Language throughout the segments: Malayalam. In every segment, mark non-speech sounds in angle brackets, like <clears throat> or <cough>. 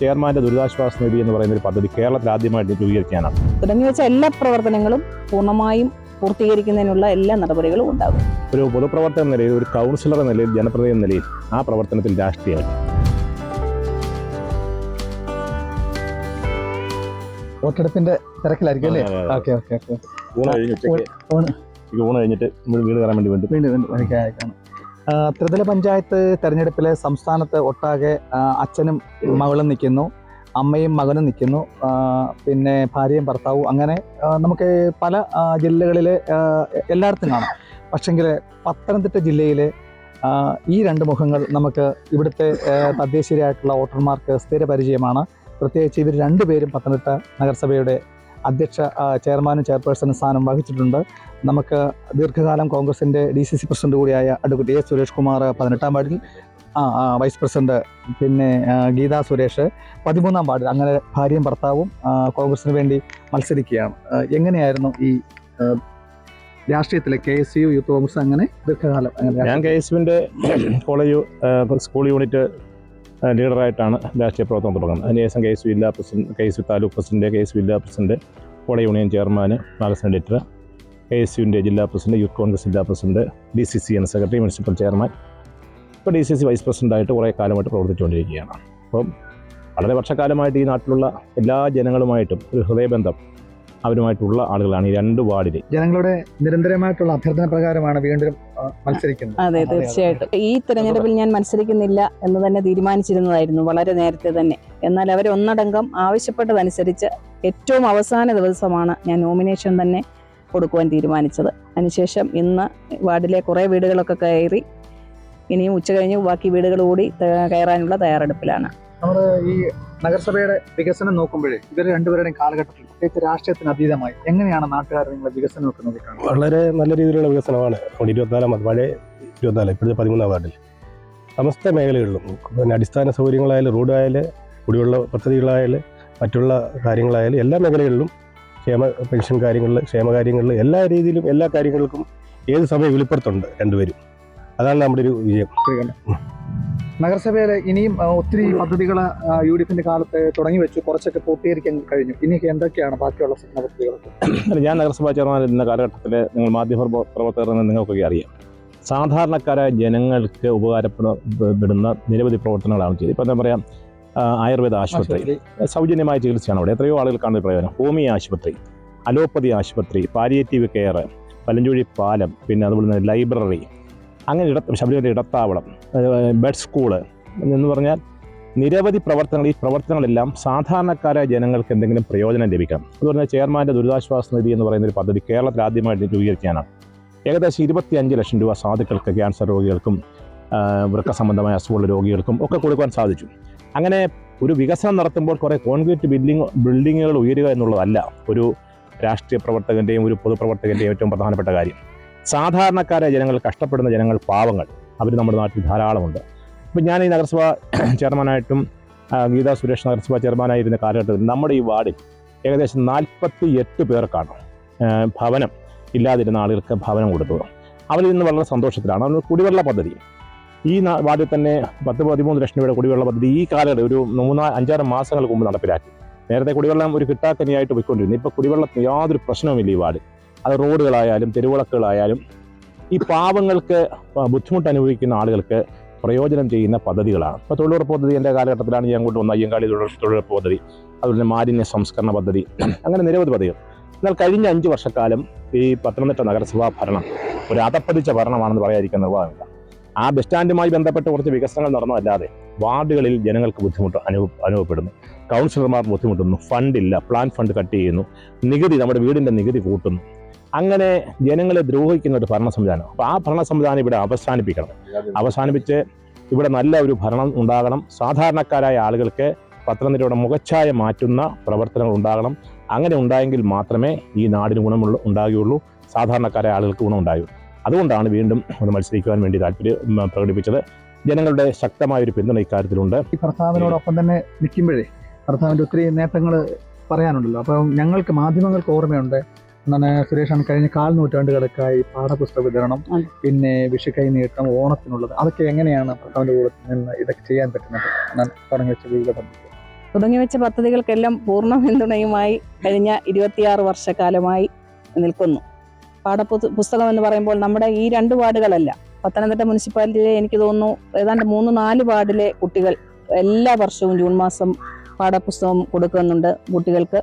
ചെയർമാന്റെ ദുരിതാശ്വാസ നിധി എന്ന് പറയുന്ന ഒരു പദ്ധതി കേരളത്തിൽ ആദ്യമായിട്ട് രൂപീകരിക്കാനാണ്. തുടങ്ങി വെച്ച എല്ലാ പ്രവർത്തനങ്ങളും പൂർണമായും പൂർത്തീകരിക്കുന്നതിനുള്ള എല്ലാ നടപടികളും ഉണ്ടാകും. ഒരു പൊതുപ്രവർത്തക നിലയിൽ ഒരു കൗൺസിലർ എന്ന നിലയിൽ ജനപ്രതിനിധി എന്ന നിലയിൽ ആ പ്രവർത്തനത്തിൽ രാഷ്ട്രീയം വോട്ടെടുപ്പിന്റെ തിരക്കിലായിരിക്കും അല്ലേ. Okay okay okay. ഊണ് കഴിഞ്ഞിട്ട് വീട് കയറാൻ വേണ്ടി വേണ്ടി വേണ്ടി ത്രിതല പഞ്ചായത്ത് തെരഞ്ഞെടുപ്പിലെ സംസ്ഥാനത്ത് ഒട്ടാകെ അച്ഛനും മകളും നിൽക്കുന്നു അമ്മയും മകനും നിൽക്കുന്നു പിന്നെ ഭാര്യയും ഭർത്താവും. അങ്ങനെ നമുക്ക് പല ജില്ലകളിലെ എല്ലായിടത്തും കാണാം. പക്ഷെങ്കിൽ പത്തനംതിട്ട ജില്ലയിലെ ഈ രണ്ട് മുഖങ്ങൾ നമുക്ക് ഇവിടുത്തെ തദ്ദേശീയരായിട്ടുള്ള വോട്ടർമാർക്ക് സ്ഥിര പരിചയമാണ്. പ്രത്യേകിച്ച് ഇവർ രണ്ടുപേരും പത്തനംതിട്ട നഗരസഭയുടെ അധ്യക്ഷ ചെയർമാനും ചെയർപേഴ്സണും സ്ഥാനം വഹിച്ചിട്ടുണ്ട്. നമുക്ക് ദീർഘകാലം കോൺഗ്രസിന്റെ ഡി സി സി പ്രസിഡന്റ് കൂടിയായ അഡ്വക്കേറ്റ് എ സുരേഷ് കുമാർ പതിനെട്ടാം വാർഡിൽ ആ വൈസ് പ്രസിഡന്റ് പിന്നെ ഗീതാ സുരേഷ് പതിമൂന്നാം വാർഡിൽ അങ്ങനെ ഭാര്യയും ഭർത്താവും കോൺഗ്രസിന് വേണ്ടി മത്സരിക്കുകയാണ്. എങ്ങനെയായിരുന്നു ഈ രാഷ്ട്രീയത്തിലെ K S U youth Congress അങ്ങനെ ദീർഘകാലം ഞാൻ കെ എസ് യുവിന്റെ കോളേജ് സ്കൂൾ യൂണിറ്റ് ലീഡറായിട്ടാണ് രാഷ്ട്രീയ പ്രവർത്തനം തുടങ്ങുന്നത്. അതിനുശേഷം കെ എസ് യു ജില്ലാ president K S U taluk president K S U ജില്ലാ president college union chairman magazine editor K S യുവിന്റെ ജില്ലാ പ്രസിഡന്റ് യൂത്ത് കോൺഗ്രസ് ജില്ലാ പ്രസിഡന്റ് ഡി സി സി എൻ സെക്രട്ടറി മുനിസിപ്പൽ ചെയർമാൻ. ഇപ്പോൾ ഡി സി സി വൈസ് പ്രസിഡന്റായിട്ട് കുറേ കാലമായിട്ട് പ്രവർത്തിച്ചുകൊണ്ടിരിക്കുകയാണ്. അപ്പം വളരെ വർഷക്കാലമായിട്ട് ഈ നാട്ടിലുള്ള എല്ലാ ജനങ്ങളുമായിട്ടും ഒരു ഹൃദയബന്ധം അവരുമായിട്ടുള്ള ആളുകളാണ് ഈ രണ്ട് വാർഡിൽ ജനങ്ങളുടെ നിരന്തരമായിട്ടുള്ള അഭ്യർത്ഥന പ്രകാരമാണ് വീണ്ടും മത്സരിക്കുന്നത്. അതെ. തീർച്ചയായിട്ടും. ഈ തെരഞ്ഞെടുപ്പിൽ ഞാൻ മത്സരിക്കുന്നില്ല എന്ന് തന്നെ തീരുമാനിച്ചിരുന്നതായിരുന്നു വളരെ നേരത്തെ തന്നെ. എന്നാൽ അവരൊന്നടങ്കം ആവശ്യപ്പെട്ടതനുസരിച്ച് ഏറ്റവും അവസാന ദിവസമാണ് ഞാൻ നോമിനേഷൻ തന്നെ കൊടുക്കുവാൻ തീരുമാനിച്ചത്. അതിനുശേഷം ഇന്ന് വാർഡിലെ കുറേ വീടുകളൊക്കെ കയറി ഇനിയും ഉച്ച കഴിഞ്ഞ് ബാക്കി വീടുകൾ കൂടി കയറാനുള്ള തയ്യാറെടുപ്പിലാണ്. നമ്മൾ ഈ നഗരസഭയുടെ വികസനം നോക്കുമ്പോഴേ ഇവർ രണ്ടുപേരുടെയും കാലഘട്ടത്തിൽ പ്രത്യേകിച്ച് രാഷ്ട്രീയത്തിന് അതീതമായി എങ്ങനെയാണ് നാട്ടുകാർ നിങ്ങളെ വികസനം നോക്കുന്നത് വളരെ നല്ല രീതിയിലുള്ള വികസനമാണ്. ഇപ്പോൾ ഇരുപത്തിനാലാം പഴയ ഇരുപത്തിനാല് ഇപ്പോഴത്തെ പതിമൂന്നാം വാർഡിൽ. സമസ്ത മേഖലകളിലും പിന്നെ അടിസ്ഥാന സൗകര്യങ്ങളായാലും റോഡായാലും കുടിവെള്ള പദ്ധതികളായാലും മറ്റുള്ള കാര്യങ്ങളായാലും എല്ലാ മേഖലകളിലും ക്ഷേമ പെൻഷൻ കാര്യങ്ങളിൽ ക്ഷേമകാര്യങ്ങളിൽ എല്ലാ രീതിയിലും എല്ലാ കാര്യങ്ങൾക്കും ഏത് സമയം വെളിപ്പുറത്തുണ്ട് രണ്ടുപേരും? അതാണ് നമ്മുടെ ഒരു വിജയം. നഗരസഭയിലെ ഇനിയും ഒത്തിരി പദ്ധതികൾ യു ഡി എഫിന്റെ കാലത്ത് തുടങ്ങി വെച്ചു. കുറച്ചൊക്കെ പൂർത്തീകരിക്കാൻ കഴിഞ്ഞു. ഇനി എന്തൊക്കെയാണ് ബാക്കിയുള്ള സ്വപ്ന പദ്ധതികളൊക്കെ? ഞാൻ നഗരസഭാ ചെയർമാൻ എന്ന കാലഘട്ടത്തിൽ നിങ്ങൾ മാധ്യമ പ്രവർത്തകർ എന്ന് നിങ്ങൾക്കൊക്കെ അറിയാം. സാധാരണക്കാരായ ജനങ്ങൾക്ക് ഉപകാരപ്പെടുന്ന നിരവധി പ്രവർത്തനങ്ങളാണ് ചെയ്തത്. ഇപ്പം എന്താ പറയാം ആയുർവേദ ആശുപത്രി. സൗജന്യമായ ചികിത്സയാണ് അവിടെ. എത്രയോ ആളുകൾ കാണുന്ന പ്രയോജനം. ഹോമിയോ ആശുപത്രി അലോപ്പതി ആശുപത്രി പാലിയേറ്റീവ് കെയർ പലഞ്ചുഴി പാലം പിന്നെ അതുപോലെ തന്നെ ലൈബ്രറി അങ്ങനെ ഇട ശബരിമല ഇടത്താവളം ബെഡ് സ്കൂൾ എന്ന് പറഞ്ഞാൽ നിരവധി പ്രവർത്തനങ്ങൾ. ഈ പ്രവർത്തനങ്ങളെല്ലാം സാധാരണക്കാരായ ജനങ്ങൾക്ക് എന്തെങ്കിലും പ്രയോജനം ലഭിക്കണം അതുപോലെ തന്നെ ചെയർമാന്റെ ദുരിതാശ്വാസ നിധി എന്ന് പറയുന്ന ഒരു പദ്ധതി കേരളത്തിൽ ആദ്യമായിട്ട് രൂപീകരിക്കാനാണ് ഏകദേശം ഇരുപത്തിയഞ്ച് ലക്ഷം രൂപ സാധുക്കൾക്ക് ക്യാൻസർ രോഗികൾക്കും വൃക്ക സംബന്ധമായ അസുഖമുള്ള രോഗികൾക്കും ഒക്കെ കൊടുക്കാൻ സാധിച്ചു. അങ്ങനെ ഒരു വികസനം നടത്തുമ്പോൾ കുറേ കോൺക്രീറ്റ് ബിൽഡിംഗ് ബിൽഡിങ്ങുകൾ ഉയരുക എന്നുള്ളതല്ല ഒരു രാഷ്ട്രീയ പ്രവർത്തകന്റെയും ഒരു പൊതുപ്രവർത്തകന്റെയും ഏറ്റവും പ്രധാനപ്പെട്ട കാര്യം. സാധാരണക്കാരെ ജനങ്ങൾ കഷ്ടപ്പെടുന്ന ജനങ്ങൾ പാവങ്ങൾ. അവർ നമ്മുടെ നാട്ടിൽ ധാരാളമുണ്ട്. ഇപ്പം ഞാൻ ഈ നഗരസഭ ചെയർമാനായിട്ടും ഗീതാ സുരേഷ് നഗരസഭ ചെയർമാനായിരുന്ന കാലഘട്ടത്തിൽ നമ്മുടെ ഈ വാർഡിൽ ഏകദേശം നാൽപ്പത്തി എട്ട് പേർക്കാണ് ഭവനം ഇല്ലാതിരുന്ന ആളുകൾക്ക് ഭവനം കൊടുത്തത്. അവരിൽ നിന്ന് വളരെ സന്തോഷത്തിലാണ്. അവർ കുടിവെള്ള പദ്ധതി. ഈ വാർഡിൽ തന്നെ പത്ത് പതിമൂന്ന് ലക്ഷം രൂപയുടെ കുടിവെള്ള പദ്ധതി ഈ കാലയളവിൽ ഒരു മൂന്നാ അഞ്ചാറ് മാസങ്ങൾക്ക് മുമ്പ് നടപ്പിലാക്കി. നേരത്തെ കുടിവെള്ളം ഒരു കിട്ടാക്കനിയായിട്ട് പോയിക്കൊണ്ടിരുന്നു. ഇപ്പോൾ കുടിവെള്ളത്തിന് യാതൊരു പ്രശ്നവുമില്ല ഈ വാർഡ് അത് റോഡുകളായാലും തെരുവിളക്കുകളായാലും ഈ പാവങ്ങൾക്ക് ബുദ്ധിമുട്ട് അനുഭവിക്കുന്ന ആളുകൾക്ക് പ്രയോജനം ചെയ്യുന്ന പദ്ധതികളാണ്. ഇപ്പോൾ തൊഴിലുറപ്പ് പദ്ധതി എന്റെ കാലഘട്ടത്തിലാണ് ഞാൻ അങ്ങോട്ട് വന്ന അയ്യങ്കാളി തൊഴിലുറപ്പ് പദ്ധതി അതുപോലെ തന്നെ മാലിന്യ സംസ്കരണ പദ്ധതി അങ്ങനെ നിരവധി പദ്ധതികൾ. എന്നാൽ കഴിഞ്ഞ അഞ്ച് വർഷക്കാലം ഈ പത്തനംതിട്ട നഗരസഭാ ഭരണം ഒരു അതപ്പതിച്ച ഭരണമാണെന്ന് പറയാതിരിക്കാൻ നിർവാഹമില്ല. ആ ബസ് സ്റ്റാൻഡുമായി ബന്ധപ്പെട്ട് കുറച്ച് വികസനങ്ങൾ നടന്നതല്ലാതെ വാർഡുകളിൽ ജനങ്ങൾക്ക് ബുദ്ധിമുട്ട് അനുഭവ അനുഭവപ്പെടുന്നു. കൗൺസിലർമാർ ബുദ്ധിമുട്ടുന്നു. ഫണ്ടില്ല പ്ലാൻ ഫണ്ട് കട്ട് ചെയ്യുന്നു. നികുതി നമ്മുടെ വീടിന്റെ നികുതി കൂട്ടുന്നു. അങ്ങനെ ജനങ്ങളെ ദ്രോഹിക്കുന്ന ഒരു ഭരണ സംവിധാനം അപ്പോൾ ആ ഭരണ സംവിധാനം ഇവിടെ അവസാനിപ്പിക്കണം. അവസാനിപ്പിച്ച് ഇവിടെ നല്ല ഒരു ഭരണം ഉണ്ടാകണം. സാധാരണക്കാരായ ആളുകൾക്ക് പത്തനംതിട്ടയുടെ മുഖച്ഛായ മാറ്റുന്ന പ്രവർത്തനങ്ങൾ ഉണ്ടാകണം. അങ്ങനെ ഉണ്ടായെങ്കിൽ മാത്രമേ ഈ നാടിന് ഗുണമുള്ള ഉണ്ടാകുകയുള്ളൂ. സാധാരണക്കാരായ ആളുകൾക്ക് ഗുണമുണ്ടാകൂ. അതുകൊണ്ടാണ് വീണ്ടും ഒന്ന് മത്സരിക്കുവാൻ വേണ്ടി താല്പര്യം പ്രകടിപ്പിച്ചത്. ജനങ്ങളുടെ ശക്തമായ ഒരു പിന്തുണ ഇക്കാര്യത്തിലുണ്ട്. ഈ ഭർത്താവിനോടൊപ്പം തന്നെ നിൽക്കുമ്പോഴേ ഭർത്താവിന്റെ ഒത്തിരി നേട്ടങ്ങൾ പറയാനുണ്ടല്ലോ. അപ്പോൾ ഞങ്ങൾക്ക് മാധ്യമങ്ങൾക്ക് ഓർമ്മയുണ്ട്. എന്താണ് സുരേഷാണ് കഴിഞ്ഞ കാൽ നൂറ്റാണ്ടുകൾക്കായി പാഠപുസ്തക വിതരണം പിന്നെ വിഷുക്കൈ നീട്ടം ഓണത്തിനുള്ളത്. അതൊക്കെ എങ്ങനെയാണ് ഭർത്താവിന്റെ കൂടെ നിന്ന് ഇതൊക്കെ ചെയ്യാൻ പറ്റുന്നത്? ഞാൻ തുടങ്ങി വെച്ച വിവിധ തുടങ്ങി വെച്ച പദ്ധതികൾക്കെല്ലാം പൂർണ പിന്തുണയുമായി കഴിഞ്ഞ ഇരുപത്തിയാറ് വർഷക്കാലമായി നിൽക്കുന്നു. പാഠപുസ്ത പുസ്തകം എന്ന് പറയുമ്പോൾ നമ്മുടെ ഈ രണ്ട് വാർഡുകളല്ല. പത്തനംതിട്ട മുനിസിപ്പാലിറ്റിയിലെ എനിക്ക് തോന്നുന്നു ഏതാണ്ട് മൂന്ന് നാല് വാർഡിലെ കുട്ടികൾ എല്ലാ വർഷവും ജൂൺ മാസം പാഠപുസ്തകം കൊടുക്കുന്നുണ്ട് കുട്ടികൾക്ക്.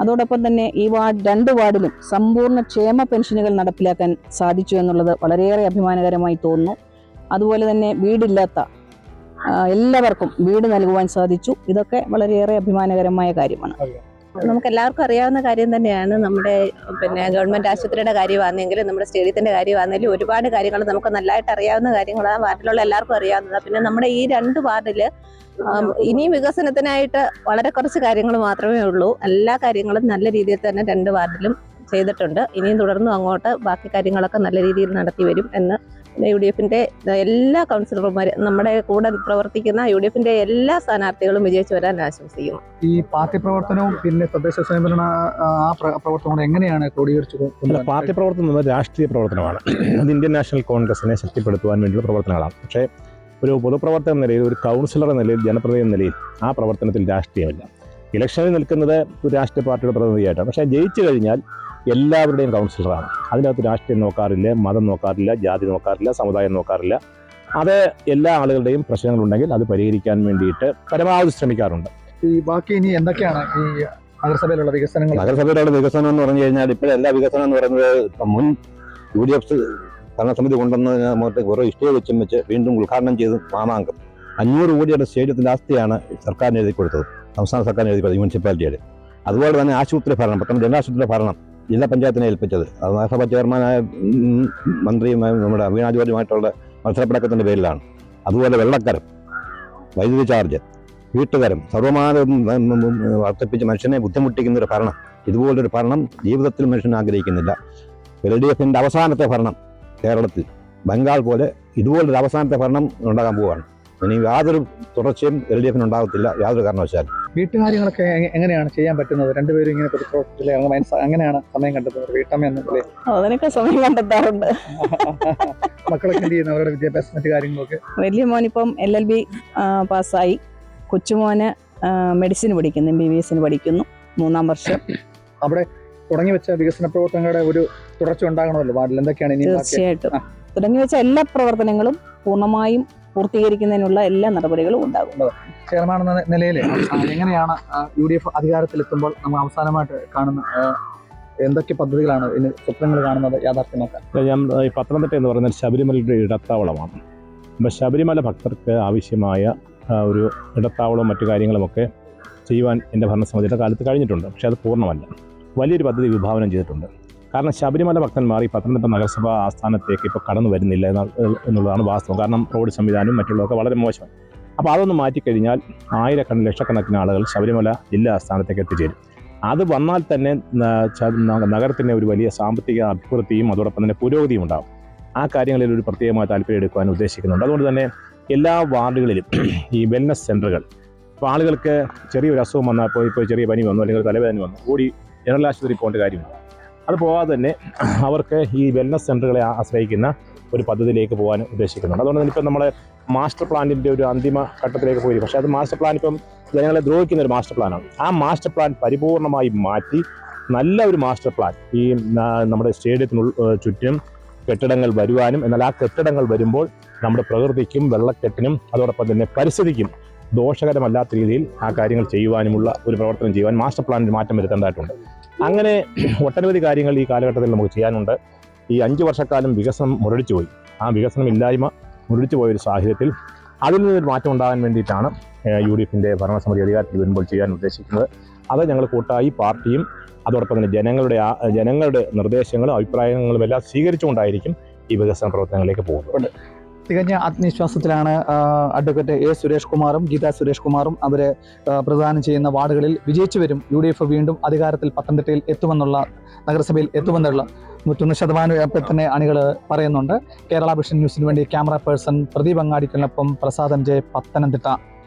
അതോടൊപ്പം തന്നെ ഈ വാർഡ് രണ്ട് വാർഡിലും സമ്പൂർണ ക്ഷേമ പെൻഷനുകൾ നടപ്പിലാക്കാൻ സാധിച്ചു എന്നുള്ളത് വളരെയേറെ അഭിമാനകരമായി തോന്നുന്നു. അതുപോലെ തന്നെ വീടില്ലാത്ത എല്ലാവർക്കും വീട് നൽകുവാൻ സാധിച്ചു. ഇതൊക്കെ വളരെയേറെ അഭിമാനകരമായ കാര്യമാണ്. നമുക്ക് എല്ലാവർക്കും അറിയാവുന്ന കാര്യം തന്നെയാണ്. നമ്മുടെ പിന്നെ ഗവൺമെന്റ് ആശുപത്രിയുടെ കാര്യമാണെങ്കിലും നമ്മുടെ സ്റ്റേഡിയത്തിന്റെ കാര്യമാണെങ്കിലും ഒരുപാട് കാര്യങ്ങൾ നമുക്ക് നല്ലതായിട്ട് അറിയാവുന്ന കാര്യങ്ങളാണ്. വാർഡിലുള്ള എല്ലാവർക്കും അറിയാവുന്നത് പിന്നെ നമ്മുടെ ഈ രണ്ട് വാർഡിൽ ഇനിയും വികസനത്തിനായിട്ട് വളരെ കുറച്ച് കാര്യങ്ങൾ മാത്രമേ ഉള്ളൂ. എല്ലാ കാര്യങ്ങളും നല്ല രീതിയിൽ തന്നെ രണ്ട് വാർഡിലും ചെയ്തിട്ടുണ്ട്. ഇനിയും തുടർന്നും അങ്ങോട്ട് ബാക്കി കാര്യങ്ങളൊക്കെ നല്ല രീതിയിൽ നടത്തി വരും എന്ന് യു ഡി എഫിന്റെ എല്ലാ കൗൺസിലർമാർ നമ്മുടെ കൂടെ പ്രവർത്തിക്കുന്ന യു ഡി എഫിന്റെ എല്ലാ സ്ഥാനാർത്ഥികളും വിജയിച്ചു വരാൻ ആശംസിക്കുന്നു. ഈ പാർട്ടി പ്രവർത്തനവും പിന്നെ തദ്ദേശ സ്വയംഭരണ ആ പ്രവർത്തനവും എങ്ങനെയാണ് ക്രോഡീകരിച്ചു പാർട്ടി പ്രവർത്തനം എന്നത് രാഷ്ട്രീയ പ്രവർത്തനമാണ്. അത് ഇന്ത്യൻ നാഷണൽ കോൺഗ്രസിനെ ശക്തിപ്പെടുത്തുവാൻ വേണ്ടിയുള്ള പ്രവർത്തനങ്ങളാണ്. പക്ഷേ ഒരു പൊതുപ്രവർത്തന നിലയിൽ ഒരു കൗൺസിലർ എന്ന നിലയിൽ ജനപ്രതിനിധി എന്ന നിലയിൽ ആ പ്രവർത്തനത്തിൽ രാഷ്ട്രീയമില്ല. ഇലക്ഷനിൽ നിൽക്കുന്നത് ഒരു രാഷ്ട്രീയ പാർട്ടിയുടെ പ്രതിനിധിയായിട്ടാണ്. പക്ഷേ ജയിച്ചു കഴിഞ്ഞാൽ എല്ലാവരുടെയും കൗൺസിലറാണ് അതിനകത്ത് രാഷ്ട്രീയം നോക്കാറില്ല മതം നോക്കാറില്ല ജാതി നോക്കാറില്ല സമുദായം നോക്കാറില്ല. അത് എല്ലാ ആളുകളുടെയും പ്രശ്നങ്ങളുണ്ടെങ്കിൽ അത് പരിഹരിക്കാൻ വേണ്ടിയിട്ട് പരമാവധി ശ്രമിക്കാറുണ്ട്. ഈ ബാക്കി ഇനി എന്തൊക്കെയാണ് ഈ നഗരസഭയിലുള്ള വികസനങ്ങൾ? നഗരസഭയിലുള്ള വികസനം എന്ന് പറഞ്ഞു കഴിഞ്ഞാൽ ഇപ്പോഴെല്ലാ വികസനം എന്ന് പറയുന്നത് ഇപ്പം മുൻ യു ഡി എഫ് ഭരണസമിതി കൊണ്ടുവന്ന ഓരോ കുറേ ഇഷ്ടേ വെച്ചും വെച്ച് വീണ്ടും ഉദ്ഘാടനം ചെയ്ത് മാമാങ്കം. അഞ്ഞൂറ് കോടിയുടെ സ്റ്റേഡിയത്തിന്റെ ആസ്തിയാണ് സർക്കാരിന് എഴുതി കൊടുത്തത്. സംസ്ഥാന സർക്കാരിന് എഴുതി കൊടുത്തത് മുനിസിപ്പാലിറ്റിയുടെ. അതുപോലെ തന്നെ ആശുപത്രി ഭരണം പട്ടണം ജനാശുപത്രി ഭരണം. ജില്ലാ പഞ്ചായത്തിനെ ഏൽപ്പിച്ചത്. അത് നഗരസഭാ ചെയർമാനായ മന്ത്രിയുമായി നമ്മുടെ വീണ ജോർജുമായിട്ടുള്ള മത്സരപ്പടക്കത്തിന്റെ പേരിലാണ്. അതുപോലെ വെള്ളക്കരം വൈദ്യുതി ചാർജ് വീട്ടുകാരും സർവമാനം വർദ്ധിപ്പിച്ച് മനുഷ്യനെ ബുദ്ധിമുട്ടിക്കുന്ന ഒരു ഭരണം ഇതുപോലൊരു ഭരണം ജീവിതത്തിൽ മനുഷ്യൻ ആഗ്രഹിക്കുന്നില്ല. എൽ ഡി എഫിന്റെ അവസാനത്തെ ഭരണം കേരളത്തിൽ ബംഗാൾ പോലെ ഇതുപോലൊരു അവസാനത്തെ ഭരണം ഉണ്ടാകാൻ പോവുകയാണ് ഇനി യാതൊരു തുടർച്ചയും എൽ ഡി എഫിന് ഉണ്ടാകത്തില്ല യാതൊരു കാരണവശാലും. വീട്ടുകാര്യങ്ങളൊക്കെ എങ്ങനെയാണ് ചെയ്യാൻ പറ്റുന്നത്? രണ്ടുപേരും ഇങ്ങനെ അങ്ങനെയാണ് സമയം കണ്ടെത്തുന്നത്? വീട്ടമ്മ എന്ന നിലയിൽ. അതിനൊക്കെ സമയം കണ്ടെത്താറുണ്ട്. <laughs> മക്കളൊക്കെ എന്ത് ചെയ്യുന്നു? അവരുടെ വിദ്യാഭ്യാസം മറ്റു കാര്യങ്ങളൊക്കെ? വലിയ മോനിപ്പം എൽ എൽ ബി പാസ്സായി. കൊച്ചുമോന് മെഡിസിൻ പഠിക്കുന്നു എം ബി ബി എസിന് പഠിക്കുന്നു മൂന്നാം വർഷം. അവിടെ തുടങ്ങി വെച്ച വികസന പ്രവർത്തനങ്ങളുടെ ഒരു തുടർച്ച ഉണ്ടാകണമല്ലോ വാർഡിൽ. എന്തൊക്കെയാണ് ഇനി തീർച്ചയായിട്ടും. തുടങ്ങി വെച്ച എല്ലാ പ്രവർത്തനങ്ങളും പൂർണമായും പൂർത്തീകരിക്കുന്നതിനുള്ള എല്ലാ നടപടികളും ഉണ്ടാകും. ചെയർമാൻ എന്ന നിലയിൽ എങ്ങനെയാണ് യു ഡി എഫ് അധികാരത്തിലെത്തുമ്പോൾ നമ്മൾ അവസാനമായിട്ട് കാണുന്ന എന്തൊക്കെ പദ്ധതികളാണ് ഇനി സ്വപ്നങ്ങൾ കാണുന്നത് യാഥാർത്ഥ്യമാക്കാൻ? ഞാൻ ഈ പത്തനംതിട്ട എന്ന് പറയുന്നത് ശബരിമലയുടെ ഇടത്താവളമാണ്. അപ്പോൾ ശബരിമല ഭക്തർക്ക് ആവശ്യമായ ഒരു ഇടത്താവളവും മറ്റു കാര്യങ്ങളുമൊക്കെ ചെയ്യുവാൻ എന്റെ ഭരണസമിതിയുടെ കാലത്ത് കഴിഞ്ഞിട്ടുണ്ട്. പക്ഷേ അത് പൂർണമല്ല. വലിയൊരു പദ്ധതി വിഭാവനം ചെയ്തിട്ടുണ്ട്. കാരണം ശബരിമല ഭക്തന്മാർ ഈ പത്തനംതിട്ട നഗരസഭാ ആസ്ഥാനത്തേക്ക് ഇപ്പോൾ കടന്നു വരുന്നില്ല എന്ന- എന്നുള്ളതാണ് വാസ്തവം. കാരണം റോഡ് സംവിധാനവും മറ്റുള്ളതൊക്കെ വളരെ മോശമാണ് അപ്പോൾ അതൊന്ന് മാറ്റിക്കഴിഞ്ഞാൽ ആയിരക്കണക്കിന് ലക്ഷക്കണക്കിന് ആളുകൾ ശബരിമല ജില്ലാ ആസ്ഥാനത്തേക്ക് എത്തിച്ചേരും. അത് വന്നാൽ തന്നെ ന- ച- ന- നഗരത്തിന് ഒരു വലിയ സാമ്പത്തിക അഭിവൃദ്ധിയും അതോടൊപ്പം തന്നെ പുരോഗതിയും ഉണ്ടാകും. ആ കാര്യങ്ങളിൽ ഒരു പ്രത്യേകമായ താല്പര്യം എടുക്കുവാൻ ഉദ്ദേശിക്കുന്നുണ്ട്. അതുകൊണ്ട് തന്നെ എല്ലാ വാർഡുകളിലും ഈ വെൽനസ് സെന്ററുകൾ ഇപ്പോൾ ആളുകൾക്ക് ചെറിയൊരു അസുഖം വന്നാൽ ഇപ്പോൾ ഇപ്പോൾ ചെറിയ പനി വന്നു അല്ലെങ്കിൽ തലവേദന വന്നു ഓടി ജനറൽ ആശുപത്രി പോകേണ്ട കാര്യമില്ല. അത് പോകാതെ തന്നെ അവർക്ക് ഈ വെൽനസ് സെന്ററുകളെ ആശ്രയിക്കുന്ന ഒരു പദ്ധതിയിലേക്ക് പോകാൻ ഉദ്ദേശിക്കുന്നുണ്ട്. അതുകൊണ്ട് തന്നെ ഇപ്പം നമ്മുടെ മാസ്റ്റർ പ്ലാനിന്റെ ഒരു അന്തിമ ഘട്ടത്തിലേക്ക് പോയി. പക്ഷേ അത് മാസ്റ്റർ പ്ലാൻ ഇപ്പം ജനങ്ങളെ ദ്രോഹിക്കുന്ന ഒരു മാസ്റ്റർ പ്ലാനാണ് ആ മാസ്റ്റർ പ്ലാൻ പരിപൂർണമായി മാറ്റി നല്ല ഒരു മാസ്റ്റർ പ്ലാൻ ഈ നമ്മുടെ സ്റ്റേഡിയത്തിനു ചുറ്റും കെട്ടിടങ്ങൾ വരുവാനും എന്നാൽ ആ കെട്ടിടങ്ങൾ വരുമ്പോൾ നമ്മുടെ പ്രകൃതിക്കും വെള്ളക്കെട്ടിനും അതോടൊപ്പം തന്നെ പരിസ്ഥിതിക്കും ദോഷകരമല്ലാത്ത രീതിയിൽ ആ കാര്യങ്ങൾ ചെയ്യുവാനുമുള്ള ഒരു പ്രവർത്തനം ചെയ്യുവാൻ മാസ്റ്റർ പ്ലാനിൽ മാറ്റം വരുത്തേണ്ടതായിട്ടുണ്ട്. അങ്ങനെ <clears throat> ഒട്ടനവധി കാര്യങ്ങൾ ഈ കാലഘട്ടത്തിൽ നമുക്ക് ചെയ്യാനുണ്ട്. ഈ അഞ്ച് വർഷക്കാലം വികസനം മുരടിച്ചു പോയി. ആ വികസനം ഇല്ലായ്മ മുരടിച്ചു പോയ ഒരു സാഹചര്യത്തിൽ അതിൽ നിന്നൊരു മാറ്റം ഉണ്ടാകാൻ വേണ്ടിയിട്ടാണ് യു ഡി എഫിന്റെ ഭരണസമിതി അധികാരത്തിൽ വരുമ്പോൾ ചെയ്യാൻ ഉദ്ദേശിക്കുന്നത്. അത് ഞങ്ങൾ കൂട്ടായി പാർട്ടിയും അതോടൊപ്പം തന്നെ ജനങ്ങളുടെ ജനങ്ങളുടെ നിർദ്ദേശങ്ങളും അഭിപ്രായങ്ങളും എല്ലാം സ്വീകരിച്ചുകൊണ്ടായിരിക്കും ഈ വികസന പ്രവർത്തനങ്ങളിലേക്ക് പോകുന്നത്. തികഞ്ഞ ആത്മവിശ്വാസത്തിലാണ് അഡ്വക്കേറ്റ് എ സുരേഷ് കുമാറും ഗീത സുരേഷ് കുമാറും അവരെ പ്രദാനം ചെയ്യുന്ന വാർഡുകളിൽ വിജയിച്ചു വരും. യു ഡി എഫ് വീണ്ടും അധികാരത്തിൽ പത്തനംതിട്ടയിൽ എത്തുമെന്നുള്ള നഗരസഭയിൽ എത്തുമെന്നുള്ള നൂറ്റൊന്ന് ശതമാനം തന്നെ അണികൾ പറയുന്നുണ്ട്. കേരള വിഷൻ ന്യൂസിന് വേണ്ടി ക്യാമറ പേഴ്സൺ പ്രദീപ് അങ്ങാടിക്കലിനൊപ്പം പ്രസാദം ജെ പത്തനംതിട്ട.